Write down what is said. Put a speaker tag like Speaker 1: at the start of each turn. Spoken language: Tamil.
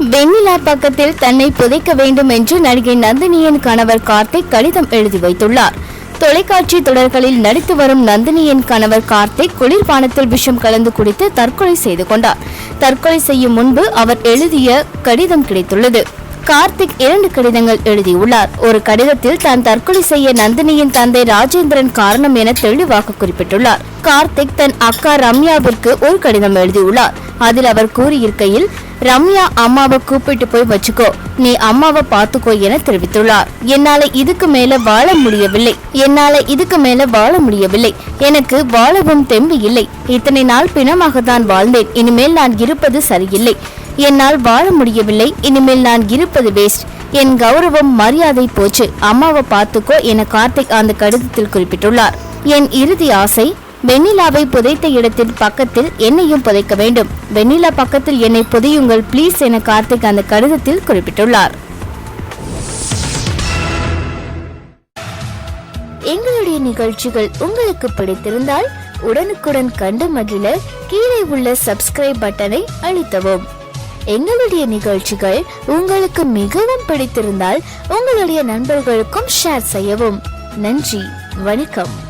Speaker 1: வெண்ணிலா பக்கத்தில் தன்னை புதைக்க வேண்டும் என்று நடிகை நந்தினியின் கணவர் கார்த்திக் கடிதம் எழுதி வைத்துள்ளார். தொலைக்காட்சி தொடர்களில் நடித்து வரும் நந்தினியின் கணவர் கார்த்திக் குளிர்பானத்தில் விஷம் கலந்து குடித்து தற்கொலை செய்து கொண்டார். தற்கொலை செய்யும் முன்பு அவர் எழுதிய கடிதம் கிடைத்துள்ளது. கார்த்திக் இரண்டு கடிதங்கள் எழுதியுள்ளார். ஒரு கடிதத்தில் தான் தற்கொலை செய்ய நந்தினியின் தந்தை ராஜேந்திரன் காரணம் என தெளிவாக குறிப்பிட்டுள்ளார். கார்த்திக் தன் அக்கா ரம்யாவிற்கு ஒரு கடிதம் எழுதியுள்ளார். அதில் அவர் கூறியிருக்கையில் ரம்யா அம்மாவை கூப்பிட்டு போய் வச்சுக்கோ. நீ அம்மாவை பார்த்துக்கோ என தெரிவித்துள்ளார். என்னால இதுக்கு மேல வாழ முடியவில்லை. என்னால இதுக்கு மேல வாழ முடியவில்லை. எனக்கு வாழவும் தெம்பு இல்லை. இத்தனை நாள் பிணமாக தான் வாழ்ந்தேன். இனிமேல் நான் இருப்பது சரியில்லை. என்னால் வாழ முடியவில்லை. இனிமேல் நான் இருப்பது வேஸ்ட் என் கௌரவம் மரியாதை போச்சு. அம்மாவை பார்த்துக்கோ என கார்த்திக் அந்த கடிதத்தில் குறிப்பிட்டுள்ளார். என் இறுதி ஆசை வெண்ணிலாவை புதைத்த இடத்தின் பக்கத்தில் என்னையும் புதைக்க வேண்டும். வெண்ணிலா பக்கத்தில் என்னை புதையுங்கள் ப்ளீஸ் என கார்த்திக் அந்த கடிதத்தில் குறிப்பிட்டுள்ளார். எங்களுடைய நிகழ்ச்சிகள் உங்களுக்கு பிடித்திருந்தால் உடனுக்குடன் கண்டு மகிழ கீழே உள்ள சப்ஸ்கிரைப் பட்டனை அழுத்தவும். எங்களுடைய நிகழ்ச்சிகள் உங்களுக்கு மிகவும் பிடித்திருந்தால் உங்களுடைய நண்பர்களுக்கும் ஷேர் செய்யவும். நன்றி வணக்கம்.